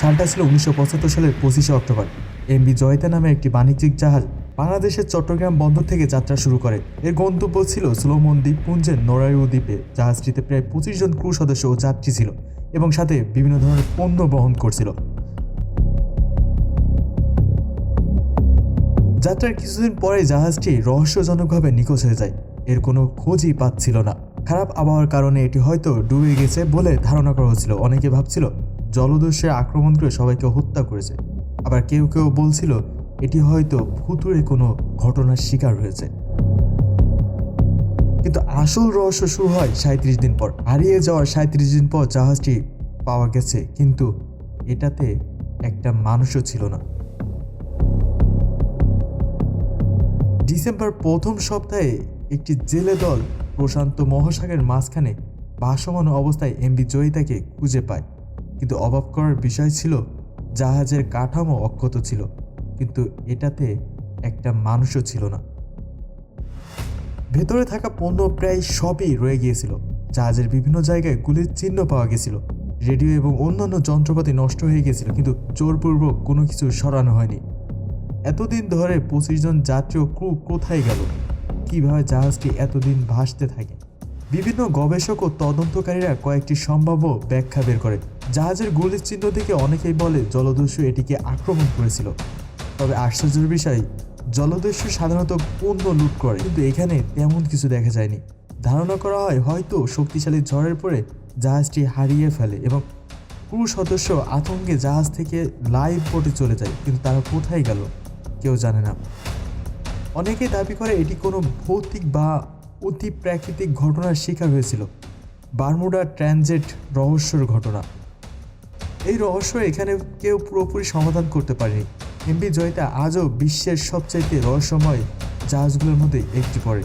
সালটা ছিল উনিশশো পঁচাত্তর সালের পঁচিশে অক্টোবর। এমবি জয়তা নামে একটি বাণিজ্যিক জাহাজ বাংলাদেশের চট্টগ্রাম বন্দর থেকে যাত্রা শুরু করে। এর গন্তব্য ছিল সুলোমন দ্বীপপুঞ্জের নরায়ু দ্বীপে। জাহাজটিতে প্রায় পঁচিশ জন ক্রু সদস্য ও যাত্রী ছিল এবং সাথে বিভিন্ন ধরনের পণ্য বহন করছিল। যাত্রার কিছুদিন পরে জাহাজটি রহস্যজনকভাবে নিখোঁজ হয়ে যায়। এর কোনো খোঁজই পাচ্ছিল না। খারাপ আবহাওয়ার কারণে এটি হয়তো ডুবে গেছে বলে ধারণা করা হচ্ছিল। অনেকে ভাবছিল জলদস্যুর আক্রমণ করে সবাইকে হত্যা করেছে। আবার কেউ কেউ বলছিল, এটি হয়তো ভুতুরে কোনো ঘটনার শিকার হয়েছে। কিন্তু আসল রহস্য শুরু হয় সাঁত্রিশ দিন পর। হারিয়ে যাওয়ার সাঁত্রিশ দিন পর জাহাজটি পাওয়া গেছে, কিন্তু এটাতে একটা মানুষও ছিল না। ডিসেম্বর প্রথম সপ্তাহে একটি জেলে দল প্রশান্ত মহাসাগরের মাঝখানে ভাসমান অবস্থায় এমবি জয়িতাকে খুঁজে পায়। কিন্তু অবাক করার বিষয় ছিল, জাহাজের কাঠামো অক্ষত ছিল, কিন্তু এটাতে একটা মানুষও ছিল না। ভেতরে থাকা পণ্য প্রায় সবই রয়ে গিয়েছিল। জাহাজের বিভিন্ন জায়গায় গুলির চিহ্ন পাওয়া গেছিল। রেডিও এবং অন্যান্য যন্ত্রপাতি নষ্ট হয়ে গেছিল, কিন্তু জোরপূর্বক কোনো কিছু সরানো হয়নি। এতদিন ধরে পঁচিশ জন যাত্রী ও ক্রু কোথায় গেল? কীভাবে জাহাজটি এতদিন ভাসতে থাকে? বিভিন্ন গবেষক ও তদন্তকারীরা কয়েকটি সম্ভাব্য ব্যাখ্যা বের করে জাহাজের গুলির চিহ্ন থেকে অনেকেই বলে জলদস্যু এটিকে আক্রমণ করেছিল। তবে আশ্চর্যের বিষয়, জলদস্যু সাধারণত পণ্য লুট করে, কিন্তু এখানে তেমন কিছু দেখা যায়নি। ধারণা করা হয় হয়তো শক্তিশালী ঝড়ের পরে জাহাজটি হারিয়ে ফেলে এবং ক্রু সদস্য আতঙ্কে জাহাজ থেকে লাইভ বোটে চলে যায়, কিন্তু তারা কোথায় গেল কেউ জানে না। অনেকে দাবি করে এটি কোনো ভৌতিক বা অতি প্রাকৃতিক ঘটনার শিকার হয়েছিল। বারমুডা ট্রানজিট রহস্যর ঘটনা। এই রহস্য এখানে কেউ পুরোপুরি সমাধান করতে পারেনি। এমবি জয়টা আজও বিশ্বের সবচাইতে রহস্যময় জাহাজগুলোর মধ্যে একটি পড়ে।